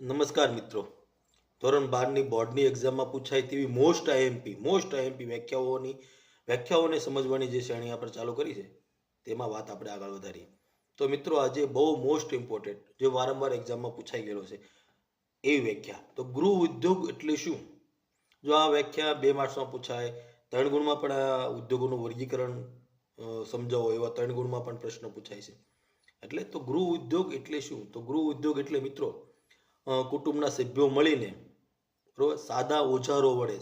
નમસ્કાર મિત્રો. ધોરણ બારની બોર્ડની એક્ઝામમાં પૂછાય તેવી મોસ્ટ આઈએમપી મોસ્ટ આઈએમપી વ્યાખ્યાઓની, વ્યાખ્યાઓને સમજવાની જે શ્રેણી આપણે ચાલુ કરી છે, તેમાં વાત આપણે આગળ વધારીએ. તો મિત્રો, આજે બહુ મોસ્ટ ઇમ્પોર્ટન્ટ જે વારંવાર એક્ઝામમાં પૂછાઈ ગયેલો છે એવી વ્યાખ્યા. તો ગૃહ ઉદ્યોગ એટલે શું? જો આ વ્યાખ્યા બે માર્ક્સમાં પૂછાય, ત્રણ ગુણમાં પણ આ ઉદ્યોગોનું વર્ગીકરણ સમજાવો, એવા ત્રણ ગુણમાં પણ પ્રશ્ન પૂછાય છે. એટલે તો ગૃહ ઉદ્યોગ એટલે શું? તો ગૃહ ઉદ્યોગ એટલે મિત્રો કુટુંબના સભ્યો મળીને, બરોબર, સાદા ઓજારો વડે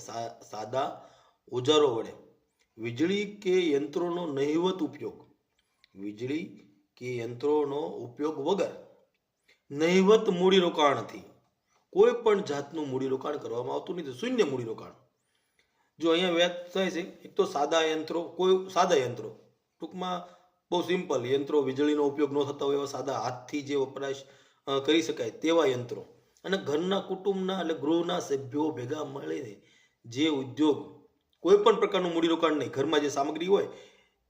સાદા ઓજારો વડે, વીજળી કે યંત્રોનો નહિવત ઉપયોગ, વીજળી કે યંત્રોનો ઉપયોગ વગર નહિવત મૂડીરોકાણથી કોઈ પણ જાતનું મૂડીરોકાણ કરવામાં આવતું નથી, શૂન્ય મૂડીરોકાણ જો અહીંયા વ્યાજ થાય છે, એક તો સાદા યંત્રો, કોઈ સાદા યંત્રો, ટૂંકમાં બહુ સિમ્પલ, યંત્રો વીજળીનો ઉપયોગ ન થતા હોય એવા સાદા હાથથી જે વપરાશ કરી શકાય તેવા યંત્રો. અને ઘરના કુટુંબના એટલે ગૃહના સભ્યો ભેગા મળીને જે ઉદ્યોગ કોઈ પણ પ્રકારનું મૂડીરોકાણ નહીં, ઘરમાં જે સામગ્રી હોય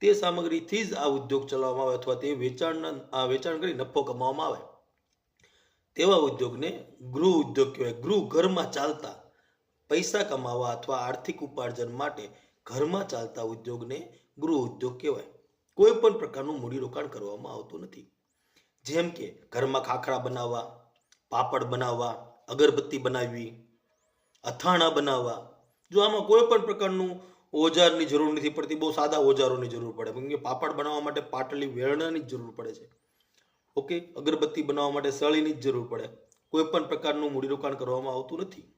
તે સામગ્રીથી જ આ ઉદ્યોગ ચલાવવામાં આવે અથવા તે વેચાણના વેચાણ કરી નફો કમાવામાં આવે. તેવા ઉદ્યોગને ગૃહ ઉદ્યોગ કહેવાય. ગૃહ ઘરમાં ચાલતા પૈસા કમાવા અથવા આર્થિક ઉપાર્જન માટે ઘરમાં ચાલતા ઉદ્યોગને ગૃહ ઉદ્યોગ કહેવાય. કોઈ પણ પ્રકારનું મૂડીરોકાણ કરવામાં આવતું નથી. જેમ કે ઘરમાં ખાખરા બનાવવા પાપડ બનાવવા, અગરબત્તી બનાવવી, અથાણા બનાવવા. જો આમાં કોઈ પણ પ્રકારનું ઓજારની જરૂર નથી પડતી, બહુ સાદા ઓજારોની જરૂર પડે. કે પાપડ બનાવવા માટે પાટલી વેરણાની જ જરૂર પડે છે. ઓકે? અગરબત્તી બનાવવા માટે સળીની જ જરૂર પડે. કોઈ પણ પ્રકારનું મૂડીરોકાણ કરવામાં આવતું નથી.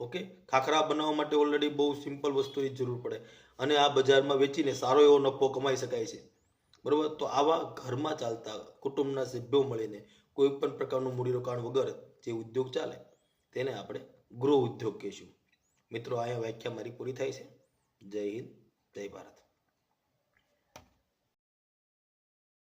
ઓકે? ખાખરા બનાવવા માટે ઓલરેડી બહુ સિમ્પલ વસ્તુની જરૂર પડે. અને આ બજારમાં વેચીને સારો એવો નફો કમાઈ શકાય છે. બરોબર? તો આવા ઘરમાં ચાલતા કુટુંબના સભ્યો મળીને કોઈ પણ પ્રકારનું મૂડીરોકાણ વગર જે ઉદ્યોગ ચાલે, તેને આપણે ગૃહ ઉદ્યોગ કહીશું. મિત્રો અહીંયા વ્યાખ્યા મારી પૂરી થાય છે. જય હિન્દ, જય ભારત.